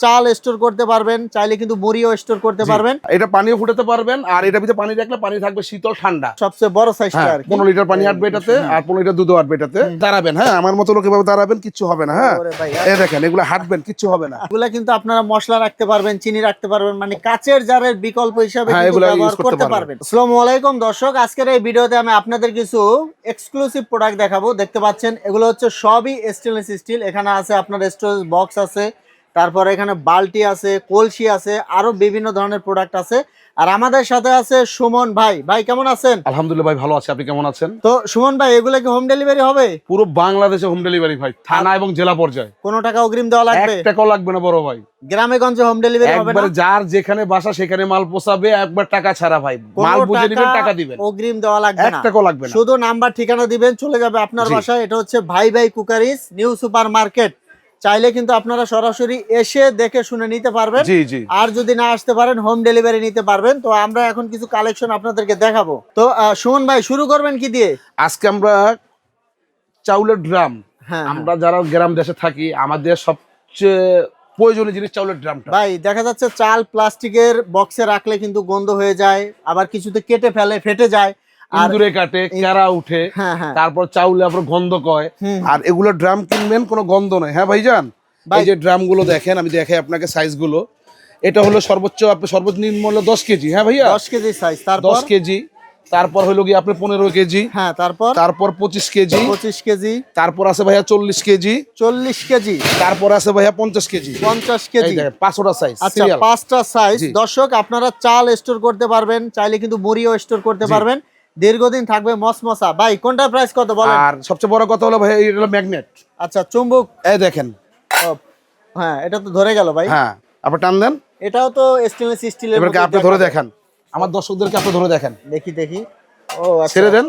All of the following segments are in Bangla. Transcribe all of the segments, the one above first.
চাল স্টোর করতে পারবেন চাইলে কিন্তু মুড়িও স্টোর করতে পারবেন। এটা পানিও ফুটাতে পারবেন আর এটা ভিতরে পানি রাখলে পানি থাকবে শীতল ঠান্ডা। সবচেয়ে বড় সাইজটা হ্যাঁ আর কি। পনেরো লিটার পানি আটবে এটাতে আর পনেরো লিটার দুধও আটবে এটাতে। দাঁড়াবেন হ্যাঁ আমার মতো লোক এভাবে দাঁড়াবেন কিচ্ছু হবে না হ্যাঁ। এই দেখেন এগুলো হাঁটবেন কিচ্ছু হবে না। এগুলা কিন্তু আপনারা মশলা রাখতে পারবেন চিনি রাখতে পারবেন মানে কাচের জারের বিকল্প হিসাবে হ্যাঁ, ব্যবহার করতে করতে পারবেন। আসসালামু আলাইকুম দর্শক আজকের এই ভিডিওতে আমি আপনাদের কিছু এক্সক্লুসিভ প্রোডাক্ট দেখাবো। দেখতে পাচ্ছেন এগুলো হচ্ছে সবই স্টেনলেস স্টিল এখানে আছে আপনার স্টোরেজ বক্স আছে। তারপরে এখানে বালতি আছে কলসি আছে আরও বিভিন্ন ধরনের প্রোডাক্ট আছে। আর আমাদের সাথে আছে সুমন ভাই। ভাই কেমন আছেন? আলহামদুলিল্লাহ ভাই ভালো আছে। আপনি কেমন আছেন? তো সুমন ভাই এগুলো কি হোম ডেলিভারি হবে? পুরো বাংলাদেশে হোম ডেলিভারি ভাই থানা এবং জেলা পর্যায়ে। কোনো টাকা অগ্রিম দেওয়া এক লাগবে টাকাও লাগবে না বড় ভাই। গ্রামে গঞ্জে হোম ডেলিভারি হবে না? যার যেখানে বাসা সেখানে মাল পোষাবে একবার টাকা ছাড়া ভাই। মাল বুঝে নিবেন টাকা দিবেন। অগ্রিম দেওয়া লাগবে এক না। টাকাও লাগবে না। শুধু নাম্বার ঠিকানা দিবেন চলে যাবে আপনার। বাসায়। এটা হচ্ছে ভাই ভাই কুকারিস নিউ সুপার মার্কেট চাইলে কিন্তু আপনারা সরাসরি এসে দেখে শুনে নিতে পারবেন। আর যদি না আসতে পারেন হোম ডেলিভারি নিতে পারবেন। তো আমরা এখন কিছু কালেকশন আপনাদেরকে দেখাবো। তো সুমন ভাই শুরু করবেন কি দিয়ে? আজকে আমরা চাউলের ড্রাম। হ্যাঁ আমরা যারা গ্রাম দেশে থাকি আমাদের সবচেয়ে প্রয়োজনীয় জিনিস চাউলের ড্রামটা। ভাই দেখা যাচ্ছে চাল প্লাস্টিকের বক্সে রাখলে কিন্তু গন্ধ হয়ে যায় আবার কিছুতে কেটে ফেলে ফেটে যায়। ইন্দুরে কাটে কেরা উঠে হ্যাঁ হ্যাঁ। তারপর চাউলে আপনার গন্ধ কয়। আর এগুলো ড্রাম কিনবেন কোনো গন্ধ নাই হ্যাঁ ভাইজান? ভাই- এই যে ড্রামগুলো দেখেন আমি দেখাই আপনাকে সাইজগুলো এটা হলো সর্বোচ্চ আপনি সর্বনিম্ন হলো দশ কেজি। হ্যাঁ ভাইয়া? দশ কেজি সাইজ তারপর? দশ কেজি। তারপর হলো কি আপনি পনেরো কেজি। হ্যাঁ তারপর? তারপর পঁচিশ কেজি। পঁচিশ কেজি। তারপর আছে ভাইয়া চল্লিশ কেজি। চল্লিশ কেজি। তারপর আছে ভাইয়া পঞ্চাশ কেজি। পঞ্চাশ কেজি। পাঁচটা সাইজ আচ্ছা পাঁচটা সাইজ দর্শক আপনারা চাল স্টোর করতে পারবেন চাইলে কিন্তু মুড়িও স্টোর করতে পারবেন। দীর্ঘদিন থাকবে মসমসা। ভাই কোনটার প্রাইস কত বলেন? আর সবচেয়ে বড় কথা হলো ভাইয়া এটা হলো ম্যাগনেট আচ্ছা চুম্বক। এই দেখেন। হ্যাঁ এটা তো ধরে গেল ভাই। হ্যাঁ আপনি টান দেন। এটাও তো স্টেনলেস স্টিলের এবারকে আপনি ধরে দেখেন। আমার দর্শকদেরকে আপনি ধরে দেখেন। দেখি দেখি। ও আচ্ছা। ছেড়ে দেন।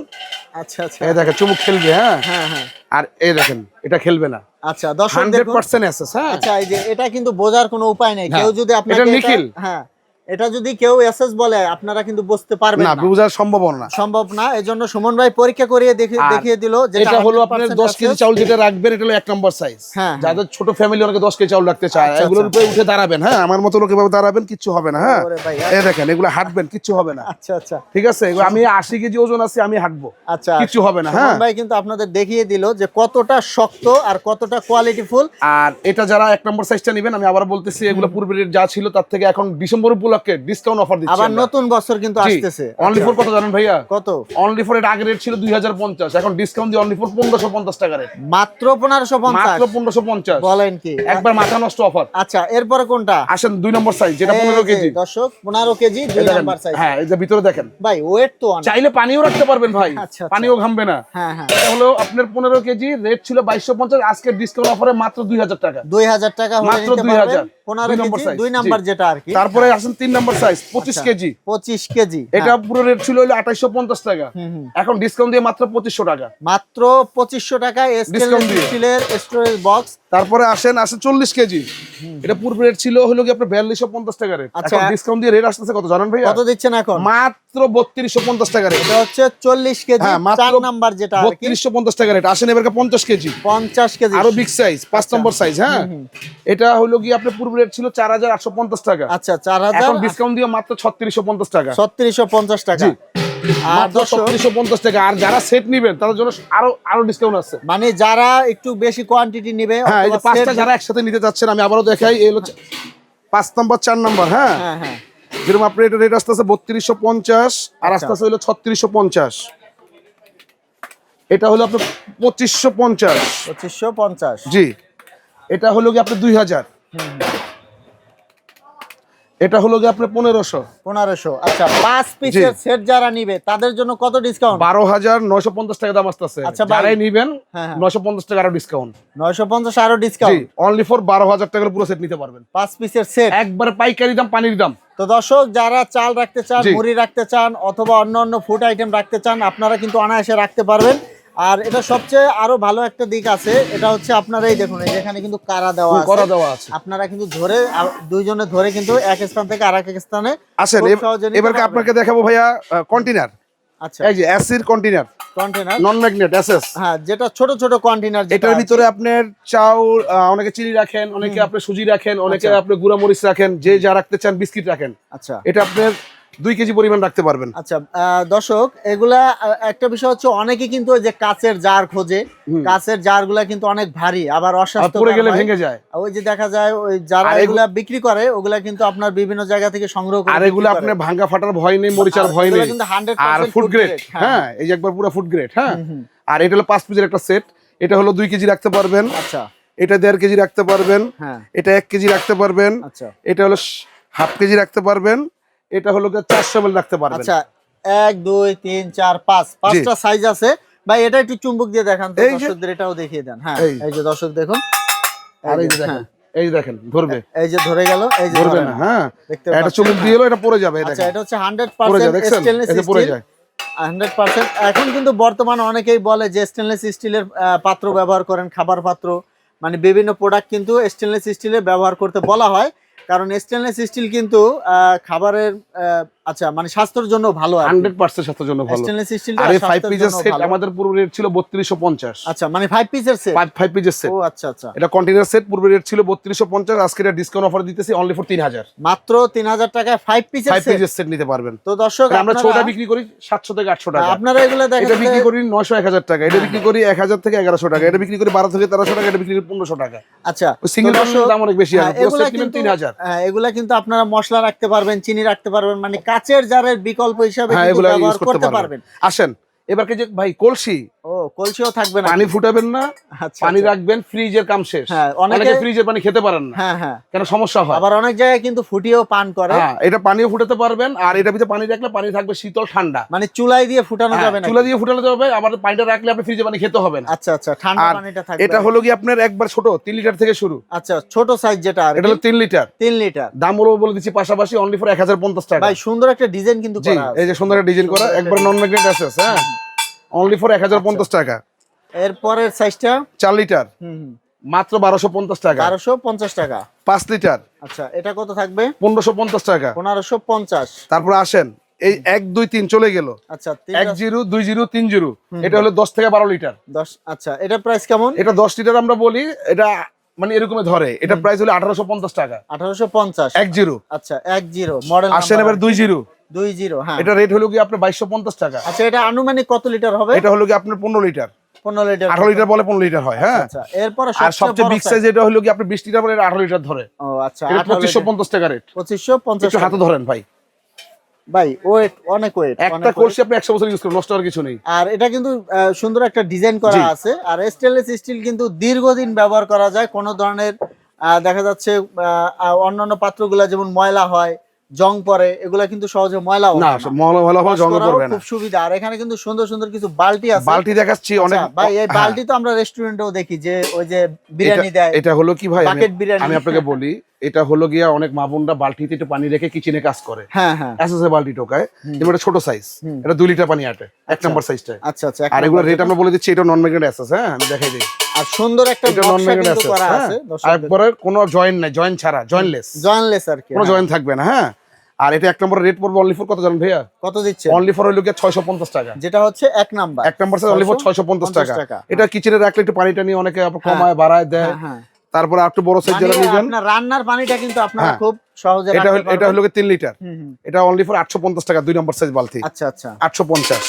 আচ্ছা আচ্ছা। এই দেখেন চুমুক খেলবে হ্যাঁ? হ্যাঁ হ্যাঁ। আর এই দেখেন এটা খেলবে না। আচ্ছা দর্শক হান্ড্রেড দেখুন পার্সেন্ট এসেস হ্যাঁ? আচ্ছা এই যে এটা কিন্তু বোঝার কোনো উপায় নেই। কেউ যদি আপনাকে এটা- নিখিল। হ্যাঁ। এটা যদি কেউ এসএস বলে আপনারা কিন্তু বুঝতে পারবেন না না। বোঝার সম্ভাবনা না। সম্ভব না এজন্য সুমন ভাই পরীক্ষা করিয়ে দেখে দেখিয়ে দিল এটা হলো আপনার দশ কেজি চাউল যেটা রাখবেন এটা হলো এক নম্বর সাইজ হ্যাঁ, যাদের ছোট ফ্যামিলি অনেকে দশ কেজি চাউল রাখতে চায় আচ্ছা, এগুলোর আচ্ছা। উপরে উঠে দাঁড়াবেন হ্যাঁ? আমার মতো লোক এভাবে দাঁড়াবেন কিচ্ছু হবে না হ্যাঁ? ওরে এই দেখেন এগুলো হাঁটবেন কিচ্ছু হবে না। আচ্ছা আচ্ছা। ঠিক আছে? আমি আশি কেজি ওজন আছে আমি হাঁটবো। আচ্ছা কিছু হবে না হ্যাঁ? ভাই কিন্তু আপনাদের দেখিয়ে দিল যে কতটা শক্ত আর কতটা কোয়ালিটিফুল আর এটা যারা এক নম্বর সাইজটা নেবেন আমি আবার বলতেছি এগুলো পূর্বের যা ছিল তার থেকে এখন ডিসেম্বর উপলক্ষে ডিসকাউন্ট অফার দিচ্ছি আবার নতুন বছর কিন্তু আসতেছে। অনলি আচ্ছা, ফর কত জানেন ভাইয়া? কত? অনলি ফর এর রেট ছিল দুই হাজার পঞ্চাশ এখন ডিসকাউন্ট দিয়ে অনলি ফর পনেরোশো পঞ্চাশ টাকা রেট মাত্র পনেরোশো পঞ্চাশ? মাত্র পনেরোশো পঞ্চাশ। বলেন কি। একবার মাথা নষ্ট অফার আচ্ছা এরপরে কোনটা? আসেন দুই নম্বর সাইজ যেটা এই পনেরো যে কেজি। দর্শক পনেরো কেজি দুই নাম্বার সাইজ হ্যাঁ এই যে ভিতরে দেখেন। ভাই ওয়েট তো অনেক। চাইলে পানিও রাখতে পারবেন ভাই। আচ্ছা, আচ্ছা। পানিও ঘামবে না। হ্যাঁ হ্যাঁ। এটা হলো আপনার পনেরো কেজি রেট ছিল বাইশশো পঞ্চাশ আজকে ডিসকাউন্ট অফারে মাত্র দুই হাজার টাকা। দুই হাজার টাকা হলে মাত্র নিতে 2000 পারবেন পনেরো দুই নম্বর কেজি দুই নাম্বার যেটা আর কি। তারপরে আসেন তিন নম্বর সাইজ পঁচিশ আচ্ছা। কেজি। পঁচিশ কেজি। এটা হ্যাঁ। পুরো রেট ছিল হলো আঠাইশো পঞ্চাশ টাকা। এখন ডিসকাউন্ট দিয়ে মাত্র পঁচিশশো টাকা। মাত্র পঁচিশশো। স্টিলের স্টোরেজ বক্স তারপরে আসেন আসেন চল্লিশ কেজি। এটা পূর্ব রেট ছিল হলো কি আপনার বিয়াল্লিশশো পঞ্চাশ টাকা রেট আচ্ছা। এখন ডিসকাউন্ট দিয়ে রেট আসতেছে কত? জানেন ভাইয়া? কত দিচ্ছেন এখন? মাত্র বত্রিশশো পঞ্চাশ টাকা রেট এটা হচ্ছে চল্লিশ কেজি হ্যাঁ, চার নাম্বার যেটা বত্রিশশো পঞ্চাশ টাকা রেট আসেন এবার পঞ্চাশ কেজি। পঞ্চাশ কেজি। আরও বিগ সাইজ পাঁচ নম্বর সাইজ হ্যাঁ। এটা হলো কি আপনার পূর্ব রেট ছিল চার হাজার আটশো পঞ্চাশ টাকা। আচ্ছা চার হাজার এখন ডিসকাউন্ট দিয়ে মাত্র ছত্রিশশো পঞ্চাশ টাকা। ছত্রিশশো পঞ্চাশ টাকা। আর ছত্রিশশো পঞ্চাশ টাকা। আর যারা সেট নিবেন তাদের জন্য আরও আরও ডিসকাউন্ট আছে। মানে যারা একটু বেশি কোয়ান্টিটি নিবে হ্যাঁ পাঁচটা যারা একসাথে নিতে চাচ্ছেন আমি আবারও দেখাই এই হলো পাঁচ নম্বর চার নম্বর হ্যাঁ? হ্যাঁ হ্যাঁ। যেরকম আপনার এটা রেট বত্রিশশো পঞ্চাশ আর আচ্ছা। হলো ছত্রিশশো পঞ্চাশ। এটা হলো আপনার পঁচিশশো পঞ্চাশ। পঁচিশশো পঞ্চাশ। জি। এটা হলো কি আপনার দুই হাজার। এটা হলো কি আপনার পনেরোশো। পনেরোশো। আচ্ছা পাঁচ পিসের সেট যারা নিবে তাদের জন্য কত ডিসকাউন্ট বারো হাজার নয়শো পঞ্চাশ টাকা দাম আসতেছে। আচ্ছা। যারাই নিবেন হ্যাঁ, হ্যাঁ। নয়শো পঞ্চাশ টাকা আরও ডিসকাউন্ট নয়শো পঞ্চাশ আরও ডিসকাউন্ট অনলি ফর বারো হাজার টাকার পুরো সেট নিতে পারবেন। পাঁচ পিসের সেট? একবারে পাইকারি দাম পানির দাম। তো দর্শক যারা চাল রাখতে চান। মুড়ি রাখতে চান অথবা অন্য অন্য ফুড আইটেম রাখতে চান আপনারা কিন্তু অনায়াসে রাখতে পারবেন। আর এটা সবচেয়ে আরও ভালো একটা দিক আছে এটা হচ্ছে আপনারা এই দেখুন এখানে কিন্তু কারা দেওয়া আছে করা দেওয়া আছে। আপনারা কিন্তু ধরে দুইজনে ধরে কিন্তু এক স্থান থেকে আর এক স্থানে আসেন খুব এব- সহজে নিতে এবারকে পারবেন। আপনাকে দেখাবো ভাইয়া কন্টেনার আচ্ছা। এই যে অ্যাসির container container non magnet SS হ্যাঁ যেটা ছোট ছোট কন্টেনার এটার ভিতরে আপনার চাউল অনেকে চিনি রাখেন অনেকে আপনি সুজি রাখেন অনেকে আচ্ছা। আপনি গুঁড়া মরিচ রাখেন যে যা রাখতে চান বিস্কিট রাখেন। আচ্ছা। এটা আপনার দুই কেজি পরিমাণ রাখতে পারবেন। আচ্ছা দর্শক এগুলা একটা বিষয় হচ্ছে অনেকে কিন্তু ওই যে কাচের জার খোঁজে। কাচের জারগুলা কিন্তু অনেক ভারী আবার অস্বাস্থ্য পড়ে গেলে ভেঙে যায়। ওই যে দেখা যায় ওই যারা এগুলা বিক্রি করে ওগুলা কিন্তু আপনার বিভিন্ন জায়গা থেকে সংগ্রহ করে আর এগুলো। আপনার ভাঙ্গা ফাটার ভয় নেই মরিচার ভয় নেই। কিন্তু 100% আর ফুড গ্রেড হ্যাঁ। এই যে একবার পুরো ফুড গ্রেড হ্যাঁ। আর এটা হলো পাঁচ পিসের একটা সেট এটা হলো দুই কেজি রাখতে পারবেন। আচ্ছা। এটা দেড় কেজি রাখতে পারবেন। হ্যাঁ। এটা এক কেজি রাখতে পারবেন। আচ্ছা। এটা হলো হাফ কেজি রাখতে পারবেন। এটা হলো চারশো এমএল রাখতে পারবেন। আচ্ছা এক দুই তিন চার পাঁচ। পাঁচটা সাইজ আছে। ভাই এটা একটু চুম্বক দিয়ে দেখান দর্শকদের এটাও দেখিয়ে দেন। হ্যাঁ এই। যে। দর্শক দেখুন। আর এই দেখেন হ্যাঁ, এই দেখেন ধরবে। এই যে ধরে গেল এই যে ধরবে না না। হ্যাঁ। দেখতে একটা দিয়ে এটা পড়ে যাবে আচ্ছা এটা হচ্ছে স্টেনলেস পড়ে যায়। এখন কিন্তু বর্তমানে অনেকেই বলে যে স্টেনলেস স্টিলের পাত্র ব্যবহার করেন খাবার পাত্র। মানে বিভিন্ন প্রোডাক্ট কিন্তু স্টেনলেস স্টিলের ব্যবহার করতে বলা হয়। কারণ স্টেনলেস স্টিল কিন্তু খাবারের আচ্ছা মানে স্বাস্থ্যের জন্য ভালো আর হান্ড্রেড পার্সেন্ট সাথে জন্য ভালো। স্টেনলেস স্টিল আর এই ফাইভ পিসের সেট আমাদের রেট ছিল বত্রিশশো পঞ্চাশ। আচ্ছা মানে ফাইভ পিসের সেট ফাইভ পিসের সেট ও আচ্ছা আচ্ছা। এটা কন্টেনার সেট পূর্বে রেট ছিল বত্রিশশো পঞ্চাশ আজকে এটা ডিসকাউন্ট অফার দিতেছি অনলি ফর তিন হাজার। মাত্র তিন হাজার টাকায় ফাইভ পিসের ফাইভ সেট পিসের সেট নিতে পারবেন। তো দর্শক আমরা আপনারা- ছোটা বিক্রি করি সাতশো থেকে আটশো টাকা। আপনারা এগুলো দেখেন এটা বিক্রি করি নয়শো এক হাজার টাকা এটা বিক্রি করি এক হাজার থেকে এগারোশো টাকা এটা বিক্রি করি বারো থেকে তেরোশো টাকা এটা বিক্রি করি পনেরোশো টাকা। আচ্ছা সিঙ্গেল দাম অনেক বেশি আছে পুরো এগুলা সেট নেবেন কিন্তু- তিন হাজার। হ্যাঁ, এগুলা কিন্তু আপনারা মশলা রাখতে পারবেন চিনি রাখতে পারবেন মানে কাচের জারের বিকল্প হিসাবে হ্যাঁ ব্যবহার করতে পারবেন। পারবেন। আসেন এবার কি যে ভাই কলসি ও কলসিও থাকবে না পানি ফুটাবেন না আচ্ছা, পানি আচ্ছা। রাখবেন ফ্রিজের কাম শেষ। হ্যাঁ, অনেকে- ফ্রিজের পানি খেতে পারেন না। হ্যাঁ হ্যাঁ। কেন সমস্যা হয়? আবার অনেক জায়গায় কিন্তু ফুটিয়েও পান করে। হ্যাঁ এটা পানিও ফুটাতে পারবেন আর এটা ভিতরে পানি রাখলে পানি থাকবে শীতল ঠান্ডা। মানে চুলাই দিয়ে ফুটানো হ্যাঁ, যাবে না চুলা দিয়ে ফুটালে হবে আবার পানিটা রাখলে আপনি ফ্রিজে পানি খেতে হবে না। আচ্ছা আচ্ছা ঠান্ডা পানিটা থাকবে। এটা হলো কি আপনার একবার ছোট তিন লিটার থেকে শুরু। আচ্ছা ছোট সাইজ যেটা আর এটা হলো তিন লিটার। তিন লিটার। দাম বলব বলে দিচ্ছি পাশাপাশি অনলি ফর এক হাজার পঞ্চাশ টাকা। ভাই সুন্দর একটা ডিজাইন কিন্তু করা আছে। এই যে সুন্দর একটা ডিজাইন করা একবার নন ম্যাগনেট আছে হ্যাঁ। অনলি ফর এক হাজার পঞ্চাশ টাকা। এরপরের সাইজটা চার লিটার মাত্র বারোশো পঞ্চাশ টাকা। বারোশো পঞ্চাশ টাকা। পাঁচ লিটার আচ্ছা এটা কত থাকবে? পনেরোশো পঞ্চাশ টাকা। পনেরোশো পঞ্চাশ। তারপর আসেন এই এক দুই তিন চলে গেল। আচ্ছা এক জিরো দুই জিরো তিন জিরো। এটা হলো দশ থেকে বারো লিটার দশ আচ্ছা এটা প্রাইস কেমন? এটা দশ লিটার আমরা বলি এটা মানে এরকম ধরে। এটা প্রাইস হলো আঠারোশো পঞ্চাশ টাকা। আঠারোশো পঞ্চাশ। এক জিরো। আচ্ছা এক জিরো মডেল আসেন এবার দুই জিরো। দুই জিরো হ্যাঁ। এটা রেট হলো কি আপনার বাইশশো পঞ্চাশ টাকা। আচ্ছা এটা আনুমানিক কত লিটার হবে? এটা হলো কি আপনার পনেরো লিটার। পনেরো লিটার। আঠারো লিটার বলে পনেরো লিটার হয় হ্যাঁ। আচ্ছা এরপরে আর সবচেয়ে বিগ সাইজ এটা হলো কি আপনি বিশ লিটার বলে আঠারো লিটার ধরে। ও আচ্ছা পঁচিশশো পঞ্চাশ টাকা রেট পঁচিশশো পঞ্চাশ হাতে ধরেন ভাই। ভাই ওয়েট অনেক ওয়েট একটা কলসি আপনি বছর ইউজ করুন নষ্ট হওয়ার কিছু নেই। আর এটা কিন্তু সুন্দর একটা ডিজাইন করা আছে। আর স্টেনলেস স্টিল কিন্তু দীর্ঘদিন ব্যবহার করা যায়। কোনো ধরনের দেখা যাচ্ছে অন্যান্য পাত্রগুলা যেমন ময়লা হয় জং পরে এগুলা কিন্তু সহজে ময়লা না ভালো ভালো জঙ্গ করবে না। খুব সুবিধা। আর এখানে কিন্তু সুন্দর সুন্দর কিছু বালতি আছে। বালতি দেখাচ্ছি অনেক আচ্ছা, ভাই এই হ্যাঁ, বালতি তো আমরা রেস্টুরেন্টেও দেখি যে ওই যে বিরিয়ানি দেয়। এটা হলো কি ভাই আমি- বাকেট বিরিয়ানি আমি আপনাকে বলি এটা হলো গিয়া অনেক মা বোনরা বালতিতে একটু পানি রেখে কিচেনে কাজ করে। হ্যাঁ হ্যাঁ। এসএসএ বালতি টোকায় এটা ছোট সাইজ এটা দুই লিটার পানি আটে এক আচ্ছা। নম্বর সাইজটা আচ্ছা আচ্ছা আর এগুলো রেট আমরা বলে দিচ্ছি এটা নন ম্যাগনেট এসএস হ্যাঁ আমি দেখাই দিই। আর সুন্দর একটা নন নকশা কিন্তু করা হ্যাঁ। আছে আর একবারে কোনো জয়েন্ট নাই জয়েন্ট ছাড়া জয়েন্টলেস জয়েনলেস আর কি কোনো হ্যাঁ। জয়েন্ট থাকবে না হ্যাঁ। আর এটা এক নম্বর রেট পড়বে অনলি ফর কত জানেন ভাইয়া? কত দিচ্ছে অনলি ফর হইল গিয়া ছয়শো পঞ্চাশ টাকা। যেটা হচ্ছে এক নাম্বার। এক নম্বর অনলি ফর ছয়শো পঞ্চাশ টাকা। এটা কিচেনে রাখলে একটু পানি টানি অনেকে কমায় বাড়ায় দেয়। হ্যাঁ হ্যাঁ। তারপরে একটু বড় সাইজ মানে যারা নিবেন রান্নার পানিটা কিন্তু আপনারা হ্যাঁ। খুব সহজে এটা এটা হলো লিটার। এটা অনলি ফর আটশো পঞ্চাশ টাকা দুই নম্বর সাইজ বালতি। আচ্ছা আচ্ছা। আটশো পঞ্চাশ।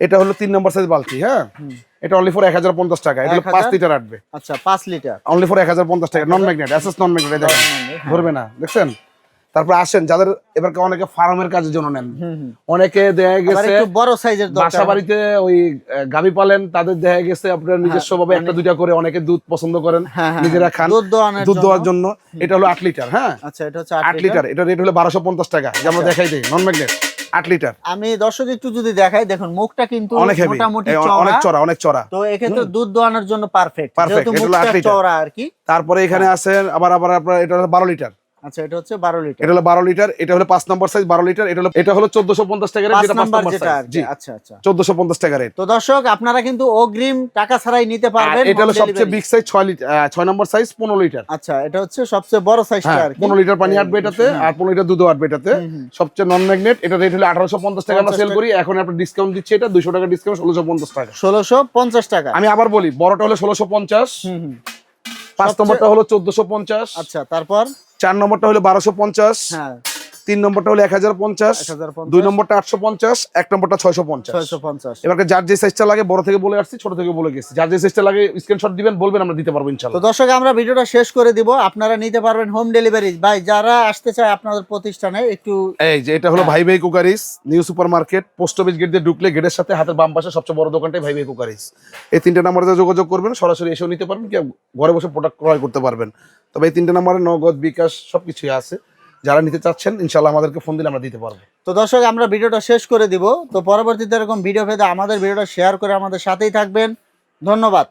এটা হলো তিন নম্বর সাইজ বালতি হ্যাঁ? এটা অনলি ফর এক হাজার পঞ্চাশ টাকা। এটা হলো 1000 পাঁচ লিটার আটবে। আচ্ছা পাঁচ লিটার অনলি ফর এক হাজার পঞ্চাশ টাকা। Non magnet SS non magnet হ্যাঁ। ধরবে না দেখছেন? তারপর আসেন যাদের এবার অনেকে ফার্মের কাজের জন্য নেন। অনেকে দেখা গেছে বড় সাইজের বাসা বাড়িতে ওই গাভী পালেন তাদের দেখা গেছে আপনার নিজস্ব ভাবে একটা দুইটা করে অনেকে দুধ পছন্দ করেন হ্যাঁ, হ্যাঁ, নিজেরা হ্যাঁ। খান। দুধ। দেওয়ার জন্য। এটা হলো আট লিটার হ্যাঁ? আচ্ছা এটা হচ্ছে আট লিটার। এটা রেট হলো বারোশো পঞ্চাশ টাকা। যে আমরা আচ্ছা। দেখাই দিই নন ম্যাগনেট আট লিটার। আমি দর্শক একটু যদি দেখাই দেখুন মুখটা কিন্তু অনেক মোটামুটি অনেক চড়া অনেক চড়া তো এক্ষেত্রে দুধ দোয়ানোর জন্য পারফেক্ট লিটার। চওড়া আর কি। তারপরে এখানে হ্যাঁ। আছেন আবার আবার আপনার এটা হলো বারো লিটার। আচ্ছা এটা হচ্ছে বারো লিটার। এটা হলো বারো লিটার এটা হলো পাঁচ নম্বর সাইজ বারো লিটার এটা হলো এটা হলো চোদ্দশো পঞ্চাশ টাকা রেট যেটা পাঁচ নাম্বার কি। জি। আচ্ছা আচ্ছা। চোদ্দশো পঞ্চাশ টাকা রেট তো দর্শক আপনারা কিন্তু অগ্রিম টাকা ছাড়াই নিতে পারবেন এটা হলো সবচেয়ে বিগ সাইজ ছয় লিটার ছয় নম্বর সাইজ পনেরো লিটার। আচ্ছা এটা হচ্ছে সবচেয়ে বড় সাইজটা হ্যাঁ আর কি। পনেরো লিটার পানি আটবে এটাতে আর পনেরো লিটার দুধ আটবে এটাতে। সবচেয়ে নন ম্যাগনেট এটা রেট হলো আঠারোশো পঞ্চাশ টাকা আমরা সেল করি। এখন আপনার ডিসকাউন্ট দিচ্ছি এটা দুশো টাকা ডিসকাউন্ট ষোলোশো পঞ্চাশ টাকা। ষোলোশো পঞ্চাশ টাকা। আমি আবার বলি বড়টা হলো ষোলোশো পঞ্চাশ। হুম, হুম। পাঁচ নম্বরটা হলো চোদ্দশো পঞ্চাশ। আচ্ছা তারপর? চার নম্বরটা হলো বারোশো পঞ্চাশ। হ্যাঁ। তিন নম্বরটা হলো এক হাজার পঞ্চাশ 1050, দুই নম্বরটা আটশো পঞ্চাশ এক নম্বরটা ছয়শো পঞ্চাশ। এবার যার যে সাইজটা লাগে বড় থেকে বলে আসছি ছোট থেকে বলে গেছি। যার যে সাইজটা লাগে স্ক্রিনশট দিবেন বলবেন আমরা দিতে পারব ইনশাল্লাহ তো দর্শক আমরা ভিডিওটা শেষ করে দিব। আপনারা নিতে পারবেন হোম ডেলিভারি ভাই যারা আসতে চায় আপনাদের প্রতিষ্ঠানে একটু এই যে এটা হলো হ্যাঁ। ভাই ভাই cookeries new super market post office gate দিয়ে ঢুকলে গেটের সাথে হাতের বাম পাশে সবচেয়ে বড় দোকানটাই ভাই ভাই কুকারিস। এই তিনটে নাম্বারে যোগাযোগ করবেন সরাসরি এসেও নিতে পারবেন কি ঘরে বসে প্রোডাক্ট ক্রয় করতে পারবেন। তবে এই তিনটে নাম্বারে নগদ বিকাশ সবকিছুই আছে। যারা নিতে চাচ্ছেন, ইনশাল্লাহ আমাদেরকে ফোন দিলে আমরা দিতে পারব। তো দর্শক, আমরা ভিডিওটা শেষ করে দিব। তো পরবর্তীতে এরকম ভিডিও ভেদে আমাদের ভিডিওটা শেয়ার করে আমাদের সাথেই থাকবেন। ধন্যবাদ।